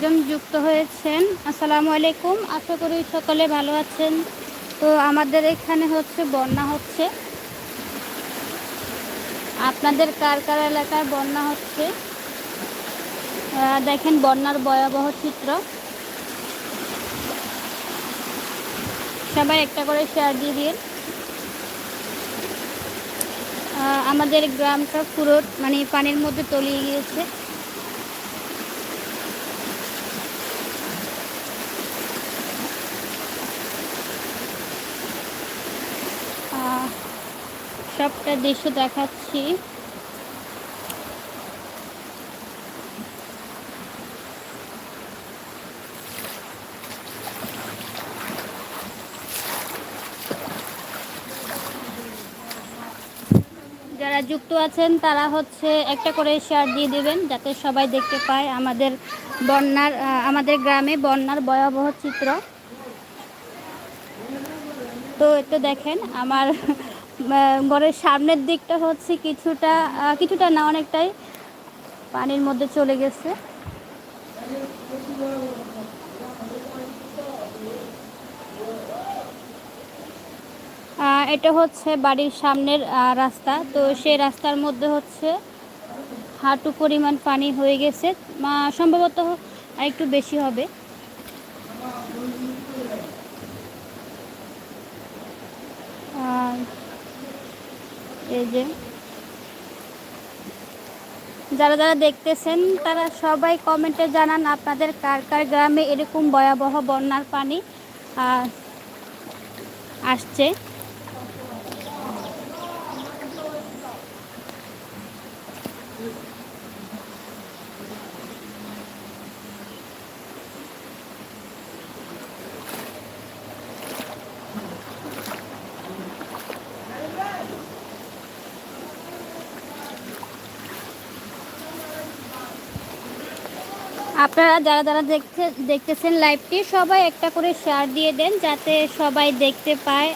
একজন যুক্ত হয়েছেন। আসসালামু আলাইকুম। আশা করি সকলে ভালো আছেন। তো আমাদের এখানে হচ্ছে বন্যা হচ্ছে। আপনাদের কার কার এলাকায় বন্যা হচ্ছে? দেখেন বন্যার ভয়াবহ চিত্র। সবাই একটা করে শেয়ার দিয়ে দিন। আমাদের গ্রামটা পুরো মানে পানির মধ্যে তলিয়ে গিয়েছে। সবটা দৃশ্য দেখাচ্ছি। যারা যুক্ত আছেন, তারা হচ্ছে একটা করে শেয়ার দিয়ে দেবেন, যাতে সবাই দেখতে পায় আমাদের বন্যার আমাদের গ্রামে বন্যার ভয়াবহ চিত্র। তো একটু দেখেন, আমার ঘরের সামনের দিকটা হচ্ছে কিছুটা কিছুটা না, অনেকটাই পানির মধ্যে চলে গেছে। এটা হচ্ছে বাড়ির সামনের রাস্তা। তো সেই রাস্তার মধ্যে হচ্ছে হাঁটু পরিমাণ পানি হয়ে গেছে। সম্ভবত একটু বেশি হবে। আর এই যে। যারা যারা দেখতেছেন, তারা সবাই কমেন্টে জানান আপনাদের কার কার গ্রামে এরকম ভয়াবহ বন্যার পানি আসছে। আপনারা যারা যারা দেখতে দেখতেছেন লাইভটি সবাই একটা করে শেয়ার দিয়ে দেন যাতে সবাই দেখতে পায়।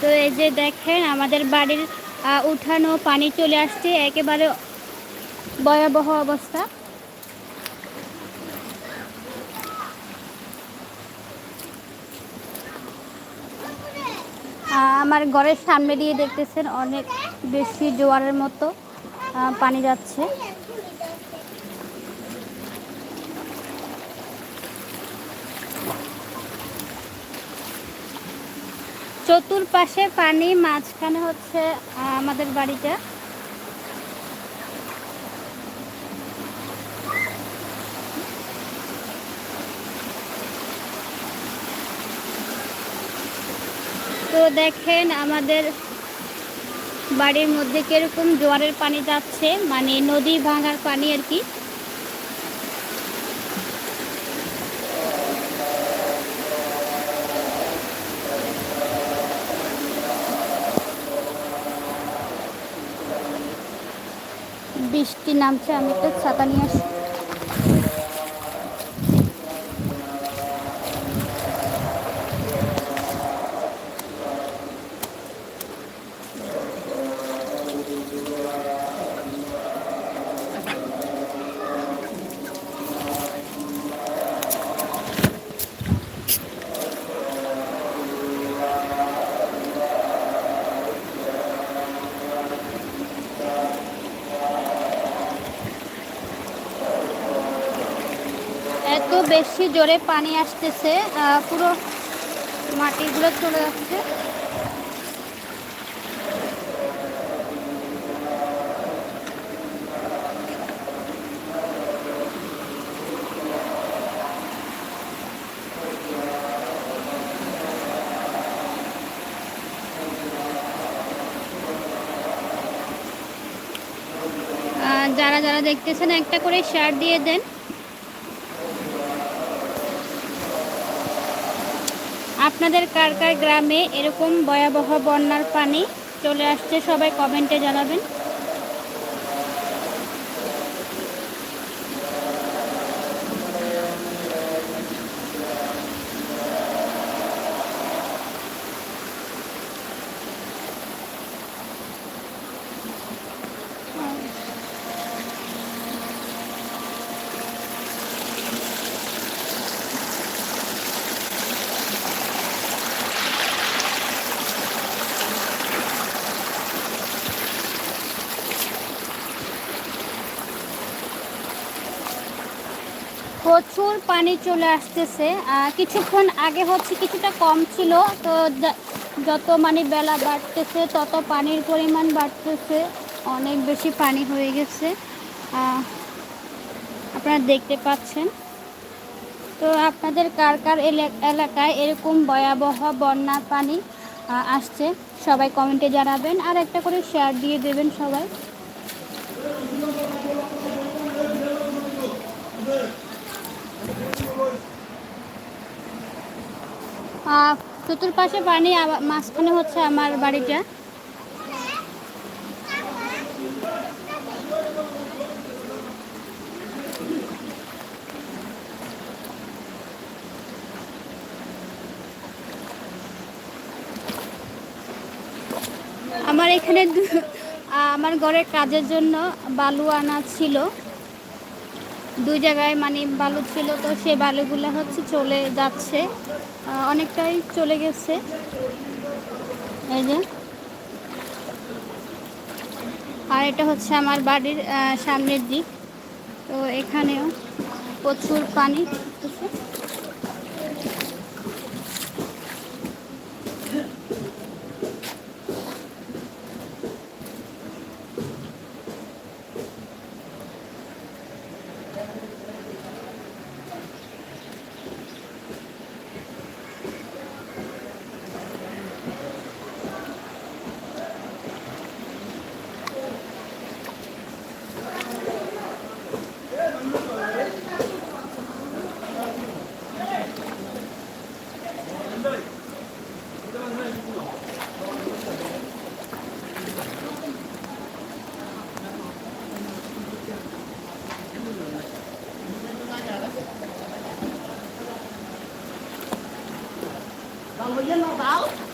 তো এই যে দেখেন, আমাদের বাড়ির উঠানো পানি চলে আসছে, একেবারে ভয়াবহ অবস্থা। আমার ঘরের সামনে দিয়ে দেখতেছেন, অনেক বেশি জোয়ারের মতো পানি যাচ্ছে। চতুর্পাশে পানি, মাঝখানে হচ্ছে আমাদের বাড়িটা। তো দেখেন, আমাদের বাড়ির মধ্যে কীরকম জোয়ারের পানি যাচ্ছে মানে নদী ভাঙার পানি আর কি। বৃষ্টি নামছে আমি একটা ছাতা নিয়ে আসি। বেশি জোরে পানি আসতেছে পুরো মাটিগুলো চলে যাচ্ছে। যারা যারা দেখতেছেন, একটা করে শেয়ার দিয়ে দেন। আপনাদের কার কার গ্রামে এরকম ভয়াবহ বন্যার পানি চলে আসছে সবাই কমেন্টে জানাবেন প্রচুর পানি চলে আসতেছে। কিছুক্ষণ আগে হচ্ছে কিছুটা কম ছিল, তো যত মানে বেলা বাড়তেছে, তত পানির পরিমাণ বাড়তেছে। অনেক বেশি পানি হয়ে গেছে। আপনারা দেখতে পাচ্ছেন। তো আপনাদের কার কার এলা- এলাকায় এরকম ভয়াবহ বন্যা পানি আসছে, সবাই কমেন্টে জানাবেন। আর একটা করে শেয়ার দিয়ে দেবেন সবাই। চতুর্পাশে পানি মাঝখানে হচ্ছে আমার বাড়িটা। আমার এখানে আমার ঘরের কাজের জন্য বালু আনা ছিল। দুই জায়গায় মানে বালু ছিল তো সে বালুগুলো হচ্ছে চলে যাচ্ছে অনেকটাই চলে গেছে। এই যে। আর এটা হচ্ছে আমার বাড়ির সামনের দিক। তো এখানেও প্রচুর পানি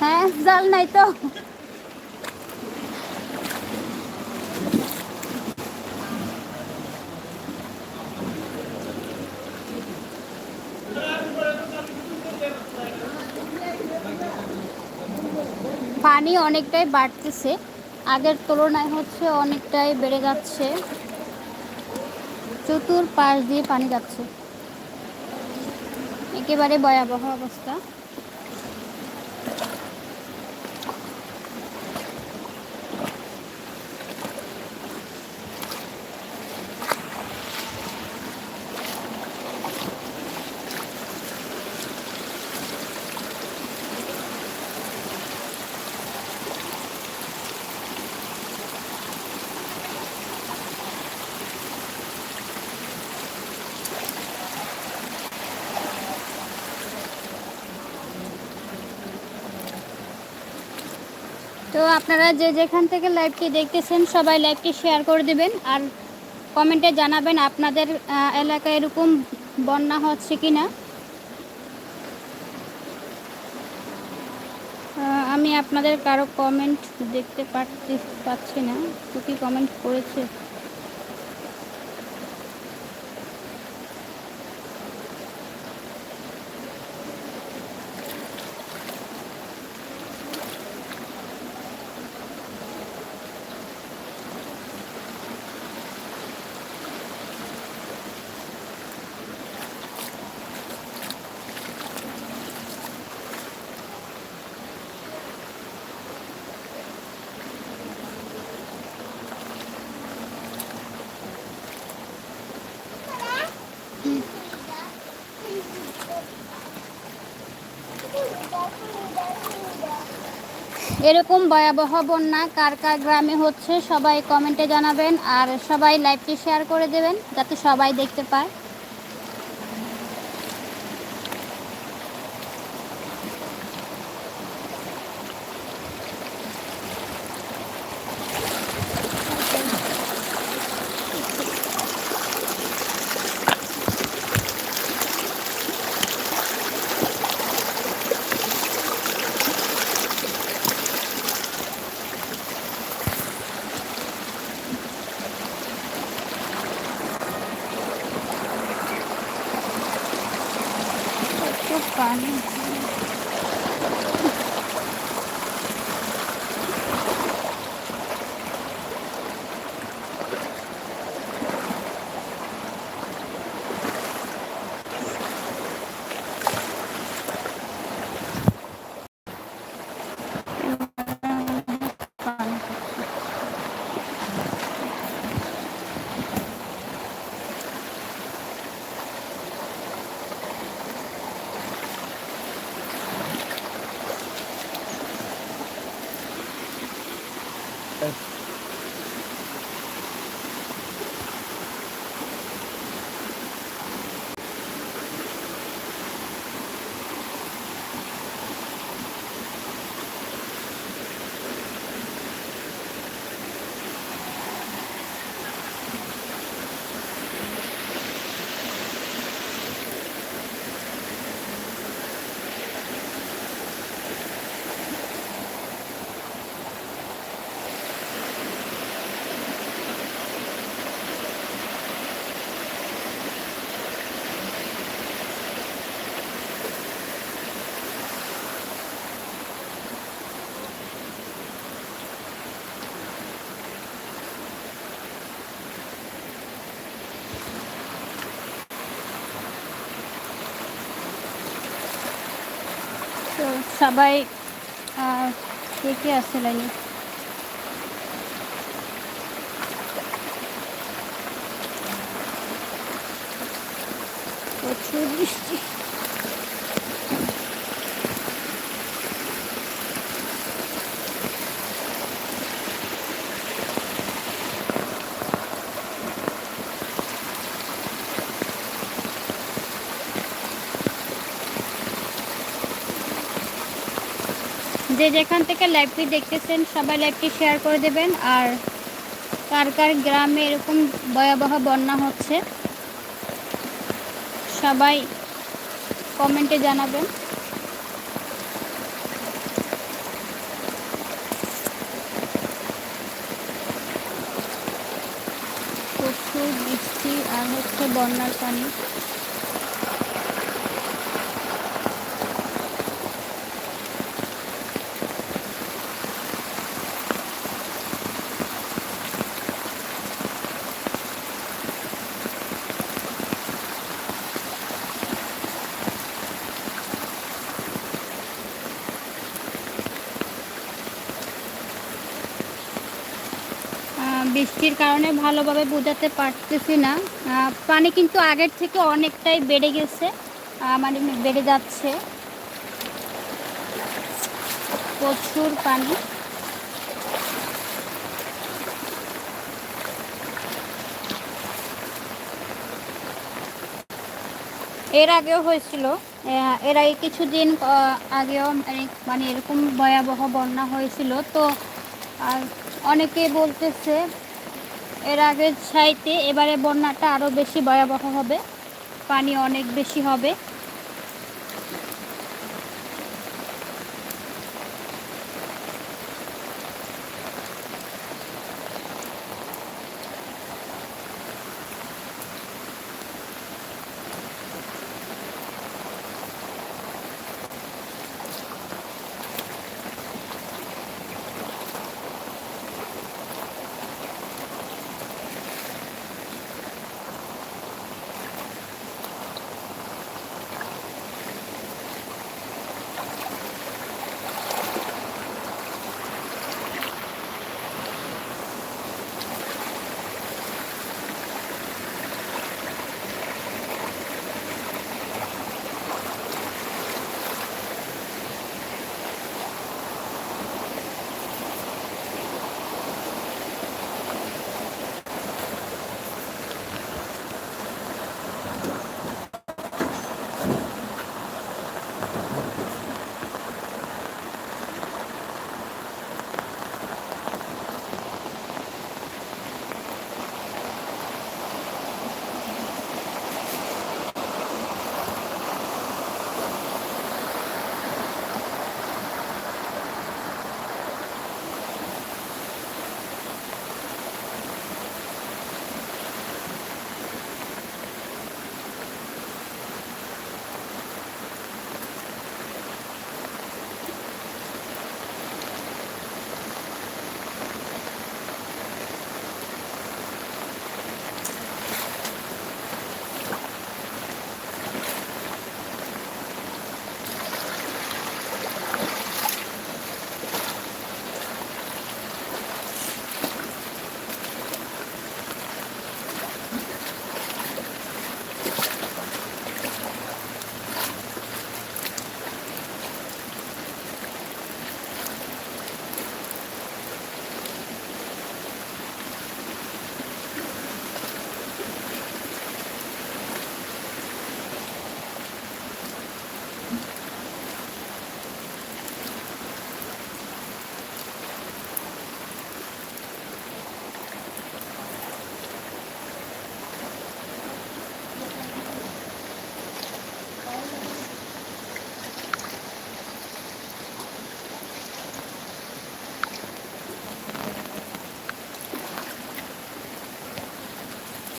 হ্যাঁ জাল নাই তো। পানি অনেকটাই বাড়তেছে। আগের তুলনায় হচ্ছে অনেকটাই বেড়ে যাচ্ছে। চতুর পাশ দিয়ে পানি যাচ্ছে। একেবারে ভয়াবহ অবস্থা। আপনারা যে যেখান থেকে লাইভটি দেখতেছেন, সবাই লাইভটি শেয়ার করে দেবেন আর কমেন্টে জানাবেন আপনাদের এলাকায় এরকম বন্যা হচ্ছে কি না আমি আপনাদের কারও কমেন্ট দেখতে পাচ্ছি না। কি কমেন্ট করেছে। এরকম ভয়াবহ বন্যা কার কার গ্রামে হচ্ছে সবাই কমেন্টে জানাবেন আর সবাই লাইভটি শেয়ার করে দেবেন যাতে সবাই দেখতে পায়। তো সবাই কে কে আছে লাইনে প্রচুর বৃষ্টি যে যেখান থেকে লাইভটি দেখতেছেন, সবাই লাইভটি শেয়ার করে দেবেন। আর কার কার গ্রামে এরকম ভয়াবহ বন্যা হচ্ছে, সবাই কমেন্টে জানাবেন। প্রচুর বৃষ্টি আর হচ্ছে বন্যার পানি। বৃষ্টির কারণে ভালোভাবে বোঝাতে পারতেছি না। পানি কিন্তু আগের থেকে অনেকটাই বেড়ে গেছে। মানে বেড়ে যাচ্ছে। প্রচুর পানি। এর আগেও হয়েছিল। এর আগে কিছুদিন আগেও মানে মানে এরকম ভয়াবহ বন্যা হয়েছিল। তো অনেকে বলতেছে এর আগের চাইতে এবারে বন্যাটা আরও বেশি ভয়াবহ হবে। পানি অনেক বেশি হবে।